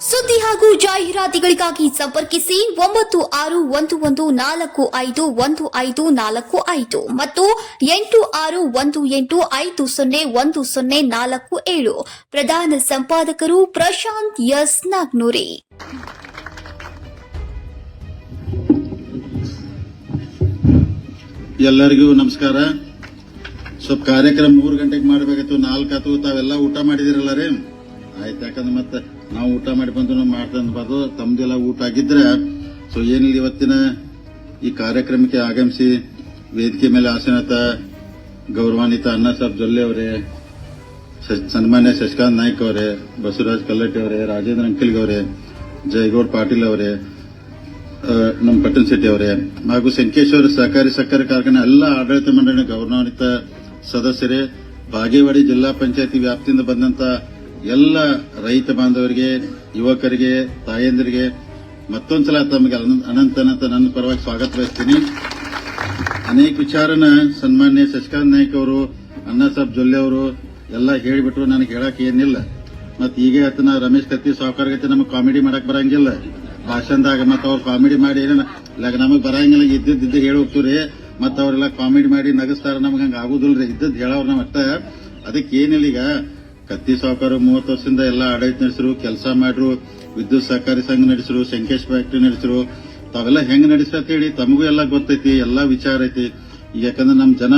ಸುದ್ದಿ ಹಾಗೂ ಜಾಹೀರಾತುಗಳಿಗಾಗಿ ಸಂಪರ್ಕಿಸಿ ಒಂಬತ್ತು ಆರು ಒಂದು ಒಂದು ನಾಲ್ಕು ಐದು ಒಂದು ಐದು ನಾಲ್ಕು ಐದು ಮತ್ತು ಎಂಟು ಆರು ಒಂದು ಎಂಟು ಐದು ಸೊನ್ನೆ ಒಂದು ಸೊನ್ನೆ ನಾಲ್ಕು ಏಳು. ಪ್ರಧಾನ ಸಂಪಾದಕರು ಪ್ರಶಾಂತ್ ಎಸ್ ನಾಗ್ನೂರಿ. ಎಲ್ಲರಿಗೂ ನಮಸ್ಕಾರ. ಸ್ವಲ್ಪ ಕಾರ್ಯಕ್ರಮ ಮೂರು ಗಂಟೆಗೆ ಮಾಡಬೇಕಿತ್ತು ನಾಲ್ಕಾತು ತಾವೆಲ್ಲ ಊಟ ಮಾಡಿದಿರಲ್ಲ ರೀ? ಆಯ್ತು ಯಾಕಂದ್ರೆ ಮತ್ತೆ ನಾವು ಊಟ ಮಾಡಿ ಬಂದು ನಾವು ಮಾಡ್ತಂದ್ಬಾರ್ದು ತಮ್ದೆಲ್ಲ ಊಟ ಆಗಿದ್ರೆ ಸೊ ಏನಿಲ್ಲ ಇವತ್ತಿನ ಈ ಕಾರ್ಯಕ್ರಮಕ್ಕೆ ಆಗಮಿಸಿ ವೇದಿಕೆ ಮೇಲೆ ಆಸನತ ಗೌರವಾನ್ವಿತ ಅಣ್ಣ ಸಾಬ್ ಜೊಲ್ಲೆ ಅವರೇ ಸನ್ಮಾನ್ಯ ಶಶಿಕಾಂತ್ ನಾಯ್ಕ್ ಅವರೇ, ಬಸವರಾಜ್ ಕಲ್ಲಟ್ಟಿ ಅವರೇ, ರಾಜೇಂದ್ರ ಅಂಕಲ್ಗೆ ಅವರೇ, ಜಯಗೌಡ್ ಪಾಟೀಲ್ ಅವರೇ ನಮ್ಮ ಪಟ್ಟಣ ಶೆಟ್ಟಿ ಅವರೇ, ಹಾಗೂ ಸಂಕೇಶ್ವರ ಸಹಕಾರಿ ಸಕ್ಕರೆ ಕಾರ್ಖಾನೆ ಎಲ್ಲ ಆಡಳಿತ ಮಂಡಳಿ ಗೌರವಾನ್ವಿತ ಸದಸ್ಯರೇ, ಬಾಗೇವಾಡಿ ಜಿಲ್ಲಾ ಪಂಚಾಯತಿ ವ್ಯಾಪ್ತಿಯಿಂದ ಬಂದಂತ ಎಲ್ಲ ರೈತ ಬಾಂಧವರಿಗೆ, ಯುವಕರಿಗೆ, ತಾಯಂದಿರಿಗೆ ಮತ್ತೊಂದ್ಸಲ ತಮಗೆ ಅನಂತ ಅನಂತ ನನ್ನ ಪರವಾಗಿ ಸ್ವಾಗತ ಬಯಸ್ತೀನಿ. ಅನೇಕ ವಿಚಾರನ ಸನ್ಮಾನ್ಯ ಶಶಿಕಾಂತ್ ನಾಯ್ಕ ಅವರು ಅಣ್ಣಾ ಸಾಬ್ ಜೊಲ್ಲೆ ಅವರು ಎಲ್ಲ ಹೇಳಿಬಿಟ್ರು, ನನಗೆ ಹೇಳಕ್ ಏನಿಲ್ಲ. ಮತ್ತೆ ಈಗ ಆತನ ರಮೇಶ್ ಕತ್ತಿ ಸಾವುಕಾರ ಗತಿ ನಮಗೆ ಕಾಮಿಡಿ ಮಾಡಕ್ ಬರಂಗಿಲ್ಲ. ಭಾಷಣದಾಗ ಮತ್ತೆ ಅವ್ರು ಕಾಮಿಡಿ ಮಾಡಿ ಏನಾಗ ನಮಗ್ ಬರಂಗಿಲ್ಲ ಇದ್ದಿದ್ದು ಹೇಳಿ ಹೋಗ್ತೀವ್ರಿ ಮತ್ತೆ ಅವರೆಲ್ಲ ಕಾಮಿಡಿ ಮಾಡಿ ನಗಸ್ತಾರ ನಮ್ಗೆ ಹಂಗ ಆಗುದಿಲ್ರಿ. ಇದ್ದದ್ದು ಹೇಳವ್ರ ನಮ್ಮ ಅಷ್ಟ. ಅದಕ್ಕೆ ಏನಿಲ್ಲ ಈಗ. ಕತ್ತಿ ಸಾವುಕಾರ ಮೂವತ್ತು ವರ್ಷದಿಂದ ಎಲ್ಲ ಆಡಳಿತ ನಡೆಸಿರು, ಕೆಲಸ ಮಾಡ್ರು, ವಿದ್ಯುತ್ ಸಹಕಾರಿ ಸಂಘ ನಡೆಸಿರು, ಶಂಕೇಶ್ ಫ್ಯಾಕ್ಟರಿ ನಡೆಸಿರು. ತಾವೆಲ್ಲ ಹೆಂಗ್ ನಡೆಸತ್ ಹೇಳಿ ತಮಗೂ ಎಲ್ಲ ಗೊತ್ತೈತಿ, ಎಲ್ಲಾ ವಿಚಾರ ಐತಿ. ಯಾಕಂದ್ರೆ ನಮ್ ಜನ,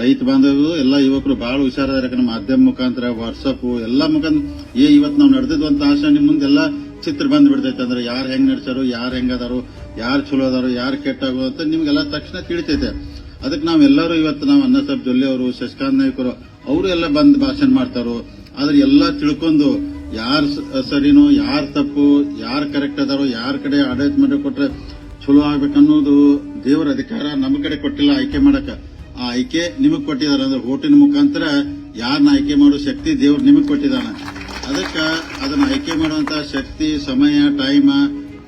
ರೈತ ಬಾಂಧವರು, ಎಲ್ಲ ಯುವಕರು ಬಹಳ ಹುಷಾರದಾರ. ಯಾಕಂದ್ರೆ ಮಾಧ್ಯಮ ಮುಖಾಂತರ ವಾಟ್ಸಪ್ ಎಲ್ಲ ಮುಖಾಂತರ, ಏ, ಇವತ್ ನಾವು ನಡೆದಿದ್ವು ಅಂತ ಆಶೆ ನಿಮ್ ಮುಂದೆಲ್ಲ ಚಿತ್ರ ಬಂದ್ ಬಿಡ್ತೈತೆ. ಅಂದ್ರೆ ಯಾರು ಹೆಂಗ್ ನಡೆಸಾರು ಯಾರು ಹೆಂಗದಾರು ಯಾರು ಚಲೋ ಅದಾರು, ಯಾರು ಕೆಟ್ಟಾಗೋ ಅಂತ ನಿಮ್ಗೆಲ್ಲ ತಕ್ಷಣ ತಿಳಿತೈತೆ. ಅದಕ್ಕೆ ನಾವೆಲ್ಲರೂ ಇವತ್ತು ನಾವು ಅನ್ನ ಸಾಹೇಬ್ ಜೊಲ್ಲೆ ಅವರು, ಶಶಿಕಾಂತ್ ನಾಯ್ಕರು, ಅವರು ಎಲ್ಲ ಬಂದು ಭಾಷಣ ಮಾಡ್ತಾರೋ. ಆದ್ರೆ ಎಲ್ಲ ತಿಳ್ಕೊಂಡು ಯಾರು ಸರಿನೋ, ಯಾರು ತಪ್ಪು, ಯಾರು ಕರೆಕ್ಟ್ ಅದಾರೋ, ಯಾರ ಕಡೆ ಆಡಳಿತ ಮಾಡಿ ಕೊಟ್ರೆ ಚಲೋ ಆಗ್ಬೇಕನ್ನೋದು ದೇವರ ಅಧಿಕಾರ ನಮ್ಮ ಕಡೆ ಕೊಟ್ಟಿಲ್ಲ ಆಯ್ಕೆ ಮಾಡಕ. ಆ ಆಯ್ಕೆ ನಿಮಗ್ ಕೊಟ್ಟಿದ್ದಾರೆ ಅಂದ್ರೆ ಓಟಿನ ಮುಖಾಂತರ ಯಾರನ್ನ ಆಯ್ಕೆ ಮಾಡೋ ಶಕ್ತಿ ದೇವ್ರು ನಿಮಗ್ ಕೊಟ್ಟಿದ್ದಾನೆ. ಅದಕ್ಕ ಅದನ್ನ ಆಯ್ಕೆ ಮಾಡುವಂತ ಶಕ್ತಿ, ಸಮಯ ಟೈಮ್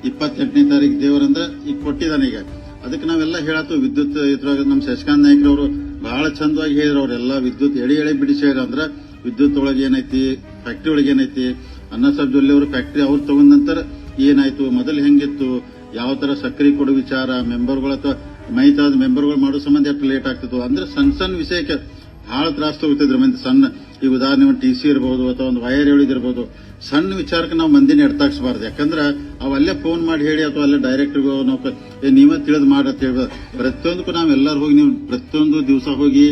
ಇಪ್ಪತ್ತೆಂಟನೇ ತಾರೀಕು ದೇವರಂದ್ರ ಈಗ ಕೊಟ್ಟಿದ್ದಾನೆ ಈಗ. ಅದಕ್ಕೆ ನಾವೆಲ್ಲ ಹೇಳತ್ತು ವಿದ್ಯುತ್ ಇದ್ರಾಗ ನಮ್ಮ ಶಶಿಕಾಂತ್ ನಾಯ್ಕರವರು ಬಹಳ ಚಂದವಾಗಿ ಹೇಳಿದ್ರು ಅವರೆಲ್ಲ ವಿದ್ಯುತ್ ಎಳೆ ಎಳೆ ಬಿಡಿಸಿ ಹೇಳ್ರ ಅಂದ್ರ ವಿದ್ಯುತ್ ಒಳಗೆ ಏನೈತಿ ಫ್ಯಾಕ್ಟ್ರಿ ಒಳಗೆ ಏನೈತಿ ಅನ್ನ ಸಾಹೇಬ್ ಜೊಲ್ಲೆ ಅವರು ಫ್ಯಾಕ್ಟ್ರಿ ಅವ್ರು ತಗೊಂಡ ನಂತರ ಏನಾಯ್ತು, ಮೊದಲು ಹೆಂಗಿತ್ತು, ಯಾವ ತರ ಸಕ್ರಿ ಕೊಡು ವಿಚಾರ ಮೆಂಬರ್ಗಳು ಅಥವಾ ಮೈತಾದ ಮೆಂಬರ್ಗಳು ಮಾಡೋ ಸಂಬಂಧ ಎಷ್ಟು ಲೇಟ್ ಆಗ್ತಿತ್ತು ಅಂದ್ರೆ ಸಣ್ಣ ಸಣ್ಣ ವಿಷಯಕ್ಕೆ ಬಹಳ ತ್ರಾಸ ತಗೋತಿದ್ರು ಮಂದಿ ಸಣ್ಣ, ಈಗ ಉದಾಹರಣೆ ಒಂದು ಟಿ ಸಿ ಇರ್ಬೋದು ಅಥವಾ ಒಂದು ವೈರ್ ಹೇಳಿದಿರ್ಬೋದು ಸಣ್ಣ ವಿಚಾರಕ್ಕೆ ನಾವು ಮಂದಿನ ಎಡ್ತಾಕ್ಸ್ಬಾರ್ದು, ಯಾಕಂದ್ರೆ ಅವಲ್ಲೇ ಫೋನ್ ಮಾಡಿ ಹೇಳಿ ಅಥವಾ ಅಲ್ಲೇ ಡೈರೆಕ್ಟರ್ಗೂ ನಾವು ನೀವೇ ತಿಳಿದು ಮಾಡಿ ಅಂತ ಹೇಳ್ಬೋದು ಪ್ರತಿಯೊಂದಕ್ಕೂ ನಾವು ಎಲ್ಲರೂ ಹೋಗಿ ನೀವು ಪ್ರತಿಯೊಂದು ದಿವಸ ಹೋಗಿ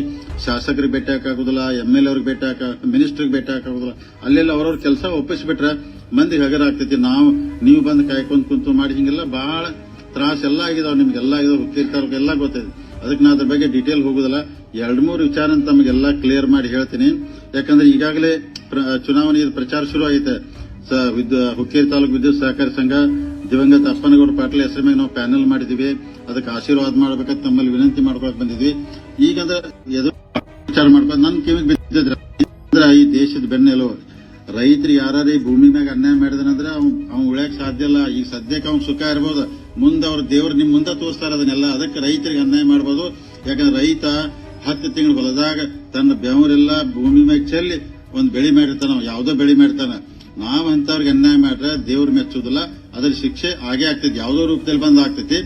ಶಾಸಕರಿಗೆ ಭೇಟಿ ಹಾಕಾಗುದಿಲ್ಲ ಎಂ ಎಲ್ ಅವ್ರಿಗೆ ಭೇಟಿ ಹಾಕ ಮಿನಿಸ್ಟರ್ಗೆ ಭೇಟಿ ಹಾಕಾಗುದಿಲ್ಲ. ಅಲ್ಲೆಲ್ಲ ಅವ್ರವ್ರ ಕೆಲಸ ಒಪ್ಪಿಸ್ಬಿಟ್ರೆ ಮಂದಿಗೆ ಹಗರ ಆಗ್ತೈತಿ. ನಾವು, ನೀವು ಬಂದು ಕಾಯ್ಕೊಂಡು ಕುಂತು ಮಾಡಿ ಹಿಂಗೆಲ್ಲ ಬಹಳ ತ್ರಾಸ ಎಲ್ಲ ಆಗಿದಾವ್ ನಿಮ್ಗೆಲ್ಲ ಆಗಿದಾವ್ ಹುಕ್ಕಿರ್ತಾರ ಎಲ್ಲ ಗೊತ್ತೈತಿ. ಅದಕ್ಕೆ ನಾ ಅದ್ರ ಬಗ್ಗೆ ಡೀಟೇಲ್ ಹೋಗುದಿಲ್ಲ. ಎರಡು ಮೂರು ವಿಚಾರ ತಮಗೆಲ್ಲ ಕ್ಲಿಯರ್ ಮಾಡಿ ಹೇಳ್ತೀನಿ. ಯಾಕಂದ್ರೆ ಈಗಾಗಲೇ ಚುನಾವಣೆ ಪ್ರಚಾರ ಶುರು ಆಗೈತೆ. ಹುಕ್ಕೇರಿ ತಾಲೂಕು ವಿದ್ಯುತ್ ಸಹಕಾರಿ ಸಂಘ, ದಿವಂಗತ ಅಪ್ಪನಗೌಡ ಪಾಟೀಲ್ ಹೆಸರು ಮೇಲೆ ನಾವು ಪ್ಯಾನೆಲ್ ಮಾಡಿದೀವಿ. ಅದಕ್ಕೆ ಆಶೀರ್ವಾದ ಮಾಡ್ಬೇಕಂತ ತಮ್ಮಲ್ಲಿ ವಿನಂತಿ ಮಾಡ್ಕೊಳಕ್ ಬಂದಿದ್ವಿ. ಈಗಂದ್ರೆ ವಿಚಾರ ಮಾಡ್ಕೊಂಡು ನನ್ನ ಕಿವಿಗೆ ಬಿದ್ದಿದ್ರ ಅಂದ್ರ ಈ ದೇಶದ ಬೆನ್ನೆಲು ರೈತರು ಯಾರು ಭೂಮಿ ಮ್ಯಾಗ ಅನ್ಯಾಯ ಮಾಡಿದನಂದ್ರೆ ಅವ್ನು ಉಳ್ಯಾಕ್ ಸಾಧ್ಯ ಇಲ್ಲ. ಈಗ ಸದ್ಯಕ್ಕೆ ಅವ್ನು ಸುಖ ಇರ್ಬೋದು. ಮುಂದೆ ಅವ್ರ ದೇವ್ರು ನಿಮ್ ಮುಂದೆ ತೋರಿಸ್ತಾರೆ ಅದನ್ನೆಲ್ಲ. ಅದಕ್ಕೆ ರೈತರಿಗೆ ಅನ್ಯಾಯ ಮಾಡ್ಬೋದು. ಯಾಕಂದ್ರೆ ರೈತ ಹತ್ತು ತಿಂಗಳು ಹೊಲದಾಗ ತನ್ನ ಬೆವರೆಲ್ಲ, ಭೂಮಿ ಮ್ಯಾಗ ಚೆಲ್ಲಿ ಒಂದು ಬೆಳಿ ಮಾಡಿರ್ತಾನ. ಯಾವುದೋ ಬೆಳಿ ಮಾಡಿರ್ತಾನ ನಾವ್ ಅಂತವ್ರಿಗೆ ಅನ್ಯಾಯ ಮಾಡ್ರೆ ದೇವ್ರು ಮೆಚ್ಚುದಿಲ್ಲ. ಅದ್ರ ಶಿಕ್ಷೆ ಹಾಗೆ ಆಗ್ತೈತಿ. ಯಾವುದೋ ರೂಪದಲ್ಲಿ ಬಂದ್ ಆಗ್ತೈತಿ.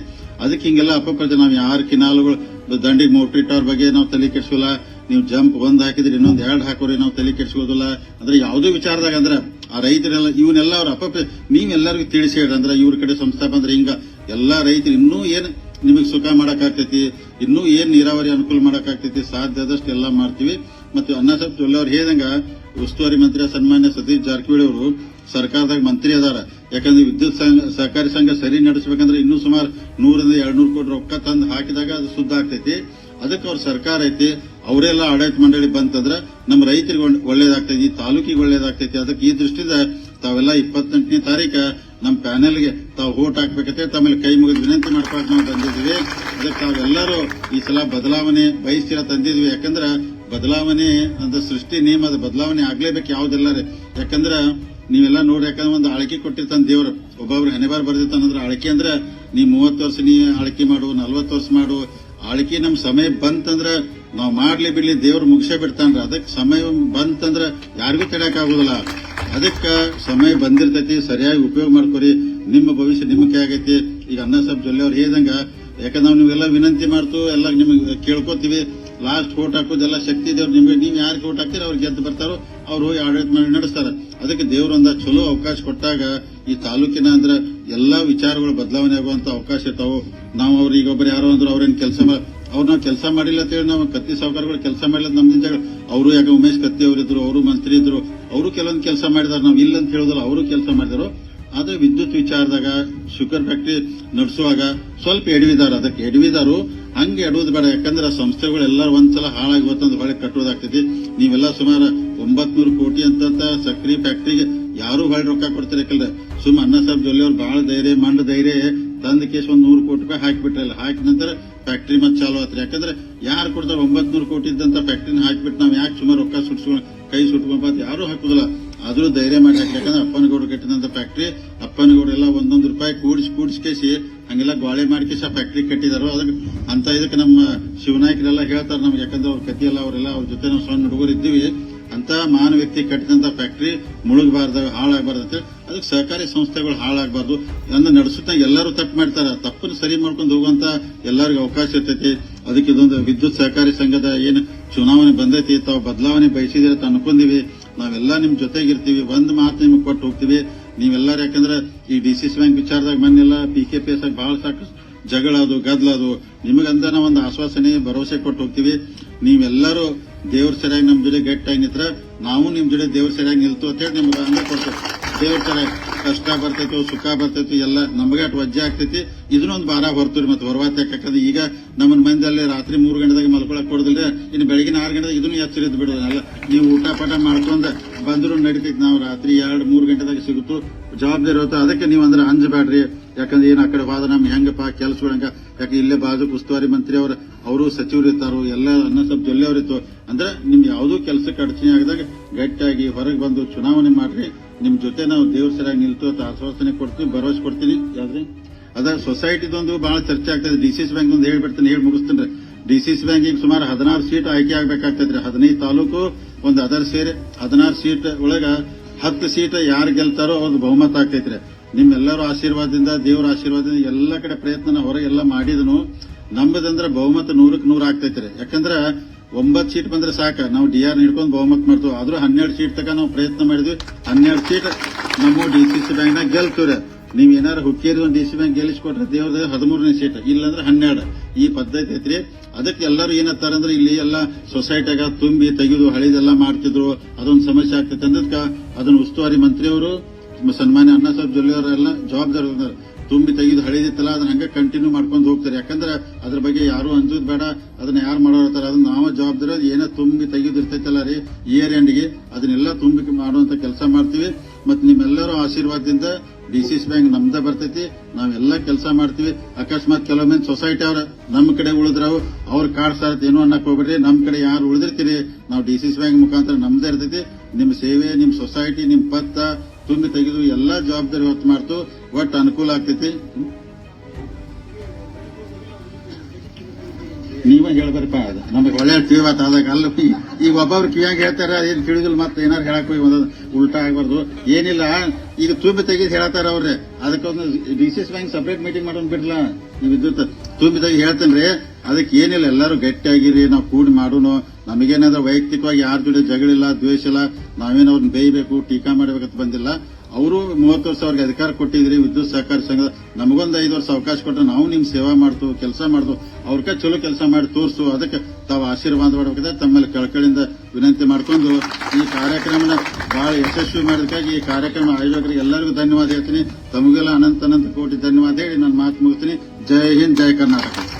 ಅದಕ್ಕೆ ಹಿಂಗೆಲ್ಲ ಅಪಪ್ರಜ ನಾವು ಯಾರ ಕಿನಾಲುಗಳು ದಂಡಿಗೆ ಮೋಟ್ರಿಟ್ಟವ್ರ ಬಗ್ಗೆ ನಾವು ತಲೆ ಕೆಡ್ಸೋಲ್ಲ. ನೀವು ಜಂಪ್ ಒಂದ್ ಹಾಕಿದ್ರೆ ಇನ್ನೊಂದ್ ಎರಡ್ ಹಾಕೋರಿ ನಾವು ತಲೆ ಕೆಡಿಸ್ಕೋದಿಲ್ಲ ಅಂದ್ರೆ ಯಾವ್ದೋ ವಿಚಾರದಾಗ ಅಂದ್ರೆ ಆ ರೈತರೆಲ್ಲ, ಇವನ್ನೆಲ್ಲ ಅವ್ರ ಅಪಪ್ರ, ನೀವೆಲ್ಲರಿಗೂ ತಿಳಿಸಿ ಹೇಳ್ರಿ. ಅಂದ್ರೆ ಇವ್ರ ಕಡೆ ಸಂಸ್ಥಾಪ ಅಂದ್ರೆ ಹಿಂಗ. ಎಲ್ಲಾ ರೈತರು ಇನ್ನೂ ಏನ್ ನಿಮಗೆ ಸುಖ ಮಾಡಕ್ ಆಗ್ತೈತಿ ಇನ್ನೂ ಏನ್ ನೀರಾವರಿ ಅನುಕೂಲ ಮಾಡಕ್ ಆಗ್ತೈತಿ ಸಾಧ್ಯ ಆದಷ್ಟು ಎಲ್ಲ ಮಾಡ್ತೀವಿ. ಮತ್ತು ಅನ್ನ ಸಾಹೇಬ್ ಜೊಲ್ಲೆ ಅವ್ರು ಹೇಳಿದಂಗ, ಉಸ್ತುವಾರಿ ಮಂತ್ರಿ ಸನ್ಮಾನ್ಯ ಸತೀಶ್ ಜಾರಕಿಹೊಳಿ ಅವರು ಸರ್ಕಾರದಾಗ ಮಂತ್ರಿ ಅದಾರ. ಯಾಕಂದ್ರೆ ವಿದ್ಯುತ್ ಸಂಘ, ಸಹಕಾರಿ ಸಂಘ ಸರಿ ನಡೆಸಬೇಕಂದ್ರೆ ಇನ್ನೂ ಸುಮಾರು ನೂರಿಂದ ಎರಡ್ ನೂರು ಕೋಟಿ ರೊಕ್ಕ ತಂದು ಹಾಕಿದಾಗ ಅದು ಶುದ್ಧ ಆಗ್ತೈತಿ. ಅದಕ್ಕೆ ಅವ್ರ ಸರ್ಕಾರ ಐತಿ, ಅವರೆಲ್ಲ ಆಡಳಿತ ಮಂಡಳಿ ಬಂತಂದ್ರೆ ನಮ್ಮ ರೈತರಿಗೆ ಒಳ್ಳೆ- ಒಳ್ಳೇದಾಗ್ತೈತಿ, ತಾಲೂಕಿಗೆ ಒಳ್ಳೇದಾಗ್ತೈತಿ. ಅದಕ್ಕೆ ಈ ದೃಷ್ಟಿಯಿಂದ ತಾವೆಲ್ಲ ಇಪ್ಪತ್ತೆಂಟನೇ ತಾರೀಕು ನಮ್ಮ ಪ್ಯಾನೆಲ್ಗೆ ತಾವು ವೋಟ್ ಹಾಕ್ಬೇಕಂತ ತಮ್ಮಲ್ಲಿ ಕೈ ಮುಗಿದು ವಿನಂತಿ ಮಾಡ್ಕೊಳಕ್ ನಾವು ಬಂದಿದ್ದೀವಿ. ಅದಕ್ಕೆ ತಾವೆಲ್ಲರೂ ಈ ಸಲ ಬದಲಾವಣೆ ಬಯಸ್ತಿರ ತಂದಿದ್ವಿ ಯಾಕಂದ್ರೆ ಬದಲಾವಣೆ ಅಂತ ಸೃಷ್ಟಿ ನಿಯಮದ ಬದಲಾವಣೆ ಆಗ್ಲೇಬೇಕು ಯಾವ್ದೆಲ್ಲ ಯಾಕಂದ್ರೆ ನೀವೆಲ್ಲ ನೋಡ್ರಿ, ಯಾಕಂದ್ರೆ ಒಂದು ಆಳ್ಕೆ ಕೊಟ್ಟಿರ್ತಾನ ದೇವ್ರು. ಒಬ್ಬೊಬ್ರು ಹೆನೆಬಾರ್ ಬರ್ದಿರ್ತಾನಂದ್ರೆ ಆಳ್ಕೆ ಅಂದ್ರೆ ನೀ ಮೂವತ್ತು ವರ್ಷ ನೀ ಆಳ್ಕೆ ಮಾಡು, ನಲ್ವತ್ತು ವರ್ಷ ಮಾಡು ಆಳ್ಕೆ ನಮ್ ಸಮಯ ಬಂತಂದ್ರ ನಾವ್ ಮಾಡ್ಲಿ ಬಿಡ್ಲಿ ದೇವ್ರು ಮುಗಿಸೇ ಬಿಡ್ತಾನ್ರ. ಅದಕ್ಕೆ ಸಮಯ ಬಂತಂದ್ರ ಯಾರಿಗೂ ತಡಕ್ ಆಗುದಿಲ್ಲ ಅದಕ್ಕ ಸಮಯ ಬಂದಿರ್ತೈತಿ, ಸರಿಯಾಗಿ ಉಪಯೋಗ ಮಾಡ್ಕೊರಿ. ನಿಮ್ಮ ಭವಿಷ್ಯ ನಿಮ್ಮ ಕೈ ಆಗೈತಿ. ಈಗ ಅನ್ನ ಸಾಬ್ ಜೊಲ್ಲೆ ಅವ್ರು ಹೇಳ್ದಂಗ ಯಾಕಂದ್ರೆ ನಾವು ನೀವೆಲ್ಲ ವಿನಂತಿ ಮಾಡ್ತು, ಎಲ್ಲ ನಿಮಗೆ ಕೇಳ್ಕೊತೀವಿ. ಲಾಸ್ಟ್ ಓಟ್ ಹಾಕೋದೆಲ್ಲ ಶಕ್ತಿ ದೇವ್ರು ನಿಮ್ಗೆ. ನೀವು ಯಾರಿಗೆ ಓಟ್ ಹಾಕ್ತೀರಿ, ಅವ್ರು ಗೆದ್ದು ಬರ್ತಾರೋ, ಅವ್ರು ಹೋಗಿ ಆಡಳಿತ ಮಾಡಿ ನಡೆಸ್ತಾರ. ಅದಕ್ಕೆ ದೇವರೊಂದ ಚಲೋ ಅವಕಾಶ ಕೊಟ್ಟಾಗ ಈ ತಾಲೂಕಿನ ಅಂದ್ರ ಎಲ್ಲಾ ವಿಚಾರಗಳು ಬದಲಾವಣೆ ಆಗುವಂತ ಅವಕಾಶ ಇರ್ತಾವೆ. ನಾವು ಅವ್ರಿಗೆ ಒಬ್ಬರು ಯಾರೋ ಅಂದ್ರು ಅವ್ರೇನ್ ಕೆಲಸ ಅವ್ರು ನಾವು ಕೆಲಸ ಮಾಡಿಲ್ಲ ಅಂತ ಹೇಳಿ ನಾವು ಕತ್ತಿ ಸಾವುಕಾರಗಳು ಕೆಲಸ ಮಾಡಿಲ್ಲ ನಮ್ದಿಂದ ಅವರು ಯಾಕೆ ಉಮೇಶ್ ಕತ್ತಿ ಅವರಿದ್ರು ಅವರು ಮಂತ್ರಿ ಇದ್ರು, ಅವರು ಕೆಲವೊಂದು ಕೆಲಸ ಮಾಡಿದಾರೆ. ನಾವು ಇಲ್ಲ ಅಂತ ಹೇಳಿದ್ರು ಅವರು ಕೆಲಸ ಮಾಡಿದ್ರು. ಆದ್ರೆ ವಿದ್ಯುತ್ ವಿಚಾರದಾಗ ಶುಗರ್ ಫ್ಯಾಕ್ಟ್ರಿ ನಡೆಸುವಾಗ ಸ್ವಲ್ಪ ಎಡವಿದಾರ. ಅದಕ್ಕೆ ಎಡವಿದಾರು ಹಂಗೆ ಇಡುವುದು ಬೇಡ, ಯಾಕಂದ್ರೆ ಸಂಸ್ಥೆಗಳೆಲ್ಲ ಒಂದ್ಸಲ ಹಾಳಾಗಿ ಹೋತಂದ್ರೆ ಹೊಳೆ ಕಟ್ಟುವುದಾಗ್ತದೆ. ನೀವೆಲ್ಲ ಸುಮಾರು ಒಂಬತ್ನೂರು ಕೋಟಿ ಅಂತ ಸಕ್ರಿ ಫ್ಯಾಕ್ಟರಿಗೆ ಯಾರು ಹೊಳೆ ರೊಕ್ಕ ಕೊಡ್ತಾರೆ ಯಾಕಂದ್ರೆ ಸುಮ್ಮ ಅನ್ನ ಸಾಹೇಬ್ ಜೊಲ್ಲೆ ಅವ್ರು ಬಹಳ ಧೈರ್ಯ, ಮಂಡ ಧೈರ್ಯ, ತಂದ ಕೇಸ್ ಒಂದ್ ನೂರು ಕೋಟಿ ರೂಪಾಯಿ ಹಾಕಿಬಿಟ್ರಲ್ಲ ಹಾಕಿದ ನಂತರ ಫ್ಯಾಕ್ಟರಿ ಮತ್ತೆ ಚಾಲು ಆತ್ರಿ. ಯಾಕಂದ್ರೆ ಯಾರು ಕೊಡ್ತಾರೆ ಒಂಬತ್ನೂರು ಕೋಟಿ ಇದ್ದಂತ ಫ್ಯಾಕ್ಟ್ರಿನ ಹಾಕ್ಬಿಟ್ಟು ನಾವು ಯಾಕೆ ಸುಮಾರು ರೊಕ್ಕ ಸುಟ್ಸ್ಕೊಂಡು ಕೈ ಸುಟ್ಕೊಂಬಂತ ಯಾರು ಹಾಕುದಿಲ್ಲ. ಆದ್ರೂ ಧೈರ್ಯ ಮಾಡಿ ಹಾಕಿ ಯಾಕಂದ್ರೆ ಅಪ್ಪನಗೌಡ ಕಟ್ಟಿದಂತ ಫ್ಯಾಕ್ಟ್ರಿ ಅಪ್ಪನಗೌಡ ಎಲ್ಲ ಒಂದೊಂದು ರೂಪಾಯಿ ಕೂಡಿಸಿ ಕೂಡಿಸ್ಕೇಸಿ ಹಂಗೆಲ್ಲ ಗೋಳೆ ಮಾಡಿ ಕೇಸಿ ಆ ಫ್ಯಾಕ್ಟ್ರಿ ಕಟ್ಟಿದಾರೋ. ಅದಕ್ಕೆ ಅಂತ ಇದಕ್ಕೆ ನಮ್ಮ ಶಿವನಾಯಕರೆಲ್ಲ ಹೇಳ್ತಾರೆ ನಮ್ಗೆ. ಯಾಕಂದ್ರೆ ಅವ್ರ ಕತಿ ಎಲ್ಲ ಅವರೆಲ್ಲ ಅವ್ರ ಜೊತೆ ನಾವು ಸಣ್ಣ ಹುಡುಗರು ಇದ್ದೀವಿ. ಅಂತ ಮಹಾನ್ ವ್ಯಕ್ತಿ ಕಟ್ಟಿದಂತ ಫ್ಯಾಕ್ಟ್ರಿ ಮುಳುಗಬಾರ್ದು, ಹಾಳಾಗಬಾರ್ದು ಅದಕ್ಕೆ ಸಹಕಾರಿ ಸಂಸ್ಥೆಗಳು ಹಾಳಾಗಬಾರ್ದು. ಅದನ್ನ ನಡೆಸುತ್ತಾ ಎಲ್ಲರೂ ತಪ್ಪು ಮಾಡ್ತಾರೆ. ತಪ್ಪನ್ನು ಸರಿ ಮಾಡ್ಕೊಂಡು ಹೋಗುವಂತ ಎಲ್ಲರಿಗೂ ಅವಕಾಶ ಇರ್ತೈತಿ. ಅದಕ್ಕೆ ಇದೊಂದು ವಿದ್ಯುತ್ ಸಹಕಾರಿ ಸಂಘದ ಏನು ಚುನಾವಣೆ ಬಂದೈತಿ, ತಾವು ಬದಲಾವಣೆ ಬಯಸಿದ್ರೆ ಅಂತ ಅನ್ಕೊಂಡಿವಿ. ನಾವೆಲ್ಲ ನಿಮ್ ಜೊತೆಗಿರ್ತೀವಿ. ಒಂದ್ ಮಾತು ನಿಮ್ಗೆ ಕೊಟ್ಟು ಹೋಗ್ತೀವಿ. ನೀವೆಲ್ಲರೂ ಯಾಕಂದ್ರೆ ಈ ಡಿಸಿಸಿ ಬ್ಯಾಂಕ್ ವಿಚಾರದಾಗ ಮನ್ನೆಲ್ಲ ಪಿ ಕೆ ಪಿ ಎಸ್ ಬಹಳ ಸಾಕಷ್ಟು ಜಗಳ ಅದು ನಿಮಗಂತ ಅದು ನಿಮಗಂದನ ಒಂದು ಆಶ್ವಾಸನೆ, ಭರವಸೆ ಕೊಟ್ಟು ಹೋಗ್ತೀವಿ. ನೀವೆಲ್ಲರೂ ದೇವ್ರ ಸರಿಯಾಗಿ ನಮ್ ಜೊತೆ ಗಟ್ಟಿಯಾಗಿ ನಿಂತ್ರ. ನಾವು ನಿಮ್ ಜೊತೆ ದೇವ್ರ ಸರಿಯಾಗಿ ನಿಲ್ತು ಅಂತ ಹೇಳಿ ನಿಮ್ಗೆ ಅಂದ ಕೊಡ್ತೇವೆ. ದೇವ್ರ ಕಡೆ ಕಷ್ಟ ಬರ್ತೈತಿ, ಸುಖ ಬರ್ತೈತಿ, ಎಲ್ಲ ನಮಗೆ ಅಟ್ ವಜ್ಜೆ ಆಗ್ತೈತಿ. ಇದನ್ನೊಂದು ಭಾರ ಹೊರ್ತವ್ರಿ ಮತ್ತೆ ಹೊರವಾತ ಯಾಕಂದ್ರೆ ಈಗ ನಮ್ಮನ್ ಮಂದಿ ಅಲ್ಲಿ ರಾತ್ರಿ ಮೂರು ಗಂಟೆದಾಗ ಮಲ್ಕೊಳಕ್ ಕೊಡದಿಲ್ಲ ಇನ್ನು ಬೆಳಗಿನ ಆರು ಗಂಟೆದಾಗ ಇದನ್ನು ಎಚ್ಚರಿದ್ದು ಬಿಡೋದಲ್ಲ ನೀವು ಊಟ ಪಾಠ ಮಾಡ್ಕೊಂಡ ಬಂದ್ರು ನಡಿತೈತಿ ನಾವು ರಾತ್ರಿ ಎರಡು, ಮೂರು ಗಂಟೆದಾಗ ಸಿಗುತ್ತೋ. ಜವಾಬ್ದಾರಿ ಇರುತ್ತೆ. ಅದಕ್ಕೆ ನೀವು ಅಂದ್ರೆ ಅಂಜಬೇಡ್ರಿ ಯಾಕಂದ್ರೆ ಏನು ಆ ಕಡೆ ಹೋದ ನಮ್ಗೆ ಹೆಂಗಪ್ಪ ಕೆಲ್ಸಗಳಂಗ. ಯಾಕೆ ಇಲ್ಲೇ ಬಾಜು ಉಸ್ತುವಾರಿ ಮಂತ್ರಿ ಅವರು ಅವರು ಸಚಿವರು ಇರ್ತಾರೋ, ಎಲ್ಲ ಅನ್ನ ಸ್ವಲ್ಪ ಜೊಲ್ಲೆ ಅವ್ರಿತ್ತು. ಅಂದ್ರೆ ನಿಮ್ಗೆ ಯಾವುದೂ ಕೆಲಸಕ್ಕೆ ಅಡಚಣೆ ಆಗದಾಗ ಗಟ್ಟಿಯಾಗಿ ಹೊರಗೆ ಬಂದು ಚುನಾವಣೆ ಮಾಡ್ರಿ. ನಿಮ್ ಜೊತೆ ನಾವು ದೇವ್ರ ಸರಿಯಾಗಿ ನಿಲ್ತು ಅಂತ ಆಶ್ವಾಸನೆ ಕೊಡ್ತೀವಿ, ಭರವಸೆ ಕೊಡ್ತೀನಿ, ಯಾವ್ದ್ರಿ? ಅದ ಸೊಸೈಟಿದೊಂದು ಬಹಳ ಚರ್ಚೆ ಆಗ್ತದೆ. ಡಿಸಿಸಿ ಬ್ಯಾಂಕ್ ಒಂದು ಹೇಳ್ಬಿಡ್ತೀನಿ, ಹೇಳಿ ಮುಗಿಸ್ತೀನಿ ಡಿಸಿಸಿ ಬ್ಯಾಂಕ್ ಈಗ ಸುಮಾರು ಹದಿನಾರು ಸೀಟ್ ಆಯ್ಕೆ ಆಗ್ಬೇಕಾಗ್ತದ್ರಿ ಹದಿನೈದು ತಾಲೂಕು, ಒಂದು ಅದರ್ ಸೇರಿ ಹದಿನಾರು ಸೀಟ್ ಒಳಗ ಹತ್ತು ಸೀಟ್ ಯಾರು ಗೆಲ್ತಾರೋ ಅವ್ರದ್ದು ಬಹುಮತ ಆಗ್ತೈತ್ರಿ ನಿಮ್ಮೆಲ್ಲರ ಆಶೀರ್ವಾದದಿಂದ, ದೇವರ ಆಶೀರ್ವಾದದಿಂದ ಎಲ್ಲ ಕಡೆ ಪ್ರಯತ್ನ ಹೊರಗೆಲ್ಲ ಮಾಡಿದನು. ನಮ್ಮದಂದ್ರೆ ಬಹುಮತ ನೂರಕ್ಕೆ ನೂರ ಆಗ್ತೈತ್ರಿ ಯಾಕಂದ್ರ ಒಂಬತ್ತು ಸೀಟ್ ಬಂದ್ರೆ ಸಾಕ. ನಾವು ಡಿ ಆರ್ ಹಿಡ್ಕೊಂಡು ಬಹುಮತ ಮಾಡ್ತೀವಿ. ಆದ್ರೂ ಹನ್ನೆರಡು ಸೀಟ್ ತಕ ನಾವು ಪ್ರಯತ್ನ ಮಾಡಿದ್ವಿ. ಹನ್ನೆರಡು ಸೀಟ್ ನಮ್ಮ ಡಿ ಸಿ ಬ್ಯಾಂಕ್ ನಾಗ ಗೆಲ್ತೀವ್ರೆ. ನೀವ್ ಏನಾರ ಹುಕ್ಕೇರಿ ಒಂದು ಡಿ ಸಿ ಬ್ಯಾಂಕ್ ಗೆಲ್ಲಿಸ್ಕೊಟ್ರೆ ದೇವ್ರದ ಹದಿಮೂರನೇ ಸೀಟ್, ಇಲ್ಲಾಂದ್ರೆ ಹನ್ನೆರಡು. ಈ ಪದ್ಧತಿ ಐತ್ರಿ. ಅದಕ್ಕೆ ಎಲ್ಲರೂ ಏನತ್ತಾರಂದ್ರೆ ಇಲ್ಲಿ ಎಲ್ಲ ಸೊಸೈಟಿಯಾಗ ತುಂಬಿ ತೆಗೆದು ಹಳಿದೆಲ್ಲ ಮಾಡ್ತಿದ್ರು. ಅದೊಂದು ಸಮಸ್ಯೆ ಆಗ್ತೈತೆ ಅಂದಕ್ಕ ಅದನ್ನ ಉಸ್ತುವಾರಿ ಮಂತ್ರಿಯವರು, ಸನ್ಮಾನ್ಯ ಅಣ್ಣಾ ಸಾಹೇಬ್ ಜೊಲ್ಲೆ ಜವಾಬ್ದಾರಿ. ತುಂಬಿ ತೆಗೆದು ಹಳಿದಿತ್ತಲ್ಲ, ಅದನ್ನ ಹಂಗೆ ಕಂಟಿನ್ಯೂ ಮಾಡ್ಕೊಂಡು ಹೋಗ್ತಾರೆ. ಯಾಕಂದ್ರೆ ಅದ್ರ ಬಗ್ಗೆ ಯಾರು ಅಂಜೋದ್ ಬೇಡ. ಅದನ್ನ ಯಾರು ಮಾಡೋರ್ತಾರೆ ಅದನ್ನ ನಾವು ಜವಾಬ್ದಾರಿ ಏನೋ ತುಂಬಿ ತೆಗೆದಿರ್ತೈತಲ್ಲ ರೀ ಇಯರ್ ಎಂಡ್ಗೆ ಅದನ್ನೆಲ್ಲ ತುಂಬಿ ಮಾಡುವಂತ ಕೆಲಸ ಮಾಡ್ತೀವಿ. ಮತ್ತು ನಿಮ್ಮೆಲ್ಲರೂ ಆಶೀರ್ವಾದದಿಂದ ಡಿಸಿಸಿ ಬ್ಯಾಂಕ್ ನಮ್ದ ಬರ್ತೈತಿ. ನಾವೆಲ್ಲ ಕೆಲಸ ಮಾಡ್ತೀವಿ. ಅಕಸ್ಮಾತ್ ಕೆಲವೊಮ್ಮೆ ಸೊಸೈಟಿ ಅವ್ರ ನಮ್ಮ ಕಡೆ ಉಳಿದ್ರವು ಅವ್ರ ಕಾರ್ಡ್ ಸಾರತ್ ಏನು ಅನ್ನಕ್ ಹೋಗ್ಬೇಡ್ರಿ. ನಮ್ ಕಡೆ ಯಾರು ಉಳಿದಿರ್ತೀರಿ? ನಾವು ಡಿಸಿಸಿ ಬ್ಯಾಂಕ್ ಮುಖಾಂತರ ನಮ್ದೇ ಇರ್ತೈತಿ. ನಿಮ್ ಸೇವೆ, ನಿಮ್ ಸೊಸೈಟಿ ನಿಮ್ ಪತ್ತ ತುಂಬಿ ತೆಗೆದು ಎಲ್ಲಾ ಜವಾಬ್ದಾರಿ ಹೊತ್ತು ಮಾಡ್ತು. ಒಟ್ಟು ಅನುಕೂಲ ಆಗ್ತೈತಿ? ನೀವೇ ಹೇಳ್ಬಾರಪ್ಪ ನಮಗೆ ಒಳ್ಳೆ ಕಿವಿವಾತ ಆದಾಗ ಅಲ್ಲ ಈಗ ಒಬ್ಬೊಬ್ರು ಕಿವಿಯಾಗ ಹೇಳ್ತಾರ, ಏನ್ ತಿಳಿದಿಲ್ಲ ಮತ್ತೆ ಏನಾರು ಹೇಳಕ್ ಹೋಗಿ ಒಂದೊಂದು ಉಲ್ಟಾ ಆಗ್ಬಾರ್ದು. ಏನಿಲ್ಲ ಈಗ ತುಂಬಿ ತೆಗೆದು ಹೇಳತಾರ ಅವ್ರೆ. ಅದಕ್ಕೊಂದು D C bank separate meeting ಮಾಡೋನ್ ಬಿಡ್ಲ. ನೀವು ವಿದ್ಯುತ್ ತುಂಬಿ ತೆಗೆದು ಹೇಳ್ತೇನ್ರಿ. ಅದಕ್ಕೆ ಏನಿಲ್ಲ, ಎಲ್ಲರೂ ಗಟ್ಟಿಯಾಗಿರಿ, ನಾವು ಕೂಡಿ ಮಾಡೋಣ ನಮಗೇನಾದ್ರೂ ವೈಯಕ್ತಿಕವಾಗಿ ಯಾರ ಜೊತೆ ಜಗಳಿಲ್ಲ, ದ್ವೇಷ ಇಲ್ಲ, ನಾವೇನು ಅವ್ರನ್ನ ಬೇಯಬೇಕು, ಟೀಕಾ ಮಾಡಬೇಕಂತ ಬಂದಿಲ್ಲ. ಅವರು ಮೂವತ್ತು ವರ್ಷ ಅವ್ರಿಗೆ ಅಧಿಕಾರ ಕೊಟ್ಟಿದ್ರಿ, ವಿದ್ಯುತ್ ಸಹಕಾರ ಸಂಘ. ನಮಗೊಂದು ಐದು ವರ್ಷ ಅವಕಾಶ ಕೊಟ್ಟರೆ ನಾವು ನಿಮ್ಮ ಸೇವಾ ಮಾಡ್ತು, ಕೆಲಸ ಮಾಡ್ತು. ಅವ್ರಕ ಚಲೋ ಕೆಲಸ ಮಾಡಿ ತೋರಿಸು. ಅದಕ್ಕೆ ತಾವು ಆಶೀರ್ವಾದ ಮಾಡಬೇಕಂದ್ರೆ ತಮ್ಮಲ್ಲಿ ಕಳಕಳಿಂದ ವಿನಂತಿ ಮಾಡ್ಕೊಂಡು ಈ ಕಾರ್ಯಕ್ರಮನ ಬಹಳ ಯಶಸ್ವಿ ಮಾಡೋದಕ್ಕಾಗಿ ಈ ಕಾರ್ಯಕ್ರಮ ಆಯೋಜಕರಿಗೆ ಎಲ್ಲರಿಗೂ ಧನ್ಯವಾದ ಹೇಳ್ತೀನಿ. ತಮಗೆಲ್ಲ ಅನಂತ ಅನಂತ ಕೋಟಿ ಧನ್ಯವಾದ ಹೇಳಿ ನಾನು ಮಾತು ಮುಗಿಸ್ತೀನಿ. ಜೈ ಹಿಂದ್, ಜೈ ಕರ್ನಾಟಕ.